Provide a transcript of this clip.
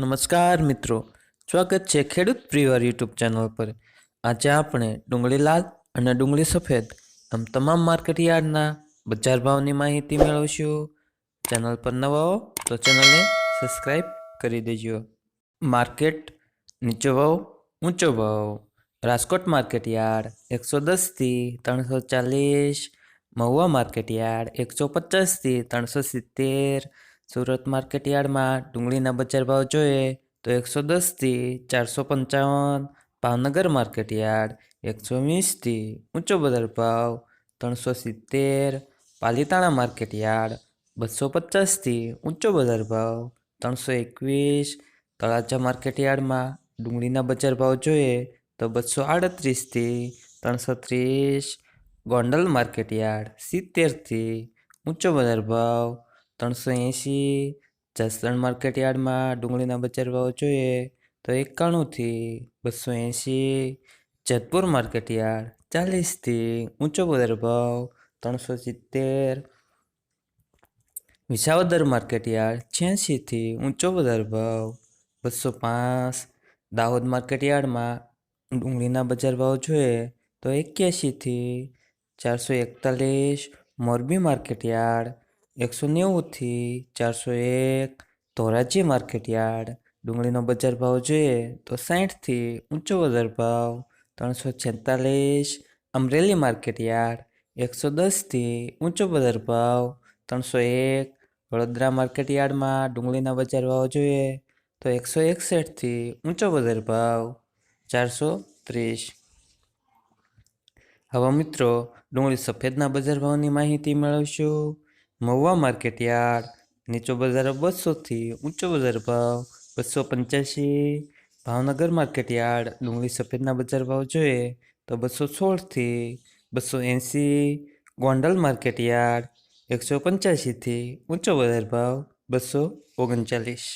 નમસ્કાર મિત્રો. સ્વાગત છે ખેડૂત પ્રિયર યુટ્યુબ ચેનલ પર. આજે આપણે ડુંગળી લાલ અને ડુંગળી સફેદ આમ તમામ માર્કેટ યાર્ડના બજાર ભાવની માહિતી મેળવશું. ચેનલ પર નવા હો તો ચેનલને સબસ્ક્રાઈબ કરી દેજો. માર્કેટ નીચો ભાવ, ઊંચો ભાવ. રાજકોટ માર્કેટ યાર્ડ એકસો દસથી ત્રણસો ચાલીસ. મહુવા માર્કેટ યાર્ડ એકસો પચાસથી ત્રણસો સિત્તેર. સુરત માર્કેટ યાર્ડમાં ડુંગળીના બજાર ભાવ જોઈએ તો એકસો દસથી ચારસો પંચાવન, ભાવનગર માર્કેટ યાર્ડ એકસો વીસથી ઊંચો બજાર ભાવ ત્રણસો સિત્તેર, પાલીતાણા માર્કેટ યાર્ડ બસો પચાસથી ઊંચો બજાર ભાવ ત્રણસો એકવીસ, તળાજા માર્કેટ યાર્ડમાં ડુંગળીના બજાર ભાવ જોઈએ તો બસો આડત્રીસથી ત્રણસો ત્રીસ, ગોંડલ માર્કેટ યાર્ડ સિત્તેરથી ઊંચો બજાર ભાવ ત્રણસો એંશી જસદણ માર્કેટ યાર્ડમાં ડુંગળીના બજાર ભાવ જોઈએ તો એકાણુંથી બસો એંશી જેતપુર માર્કેટ યાર્ડ ચાલીસથી ઊંચો બજાર ભાવ ત્રણસો સિત્તેર. વિસાવદર માર્કેટ યાર્ડ છ્યાસીથી ઊંચો બજાર ભાવ બસો પાંચ. દાહોદ માર્કેટ યાર્ડમાં ડુંગળીના બજાર ભાવ જોઈએ તો એક્યાસીથી ચારસો એકતાલીસ. મોરબી માર્કેટ યાર્ડ એકસો નેવુંથી ચારસો એક. ધોરાજી માર્કેટ યાર્ડ, ડુંગળીનો બજાર ભાવ જોઈએ તો સાઠથી ઊંચો બજાર ભાવ ત્રણસો છેતાલીસ. અમરેલી માર્કેટ યાર્ડ, એકસો દસથી ઊંચો બજાર ભાવ ત્રણસો એક. વડોદરા માર્કેટ યાર્ડમાં ડુંગળીના બજાર ભાવ જોઈએ તો એકસો એકસઠથી ઊંચો બજાર ભાવ ચારસો ત્રીસ. હવે મિત્રો, ડુંગળી સફેદના બજાર ભાવની માહિતી મેળવશું. મહુવા માર્કેટ યાર્ડ, નીચો બજાર બસોથી ઊંચો બજાર ભાવ બસો પંચ્યાસી ભાવનગર માર્કેટ યાર્ડ, ડુંગળી સફેદના બજાર ભાવ જોઈએ તો બસો સોળથી બસો એંસી ગોંડલ માર્કેટ યાર્ડ, એકસો પંચ્યાસીથી ઊંચો બજાર ભાવ બસો ઓગણચાલીસ.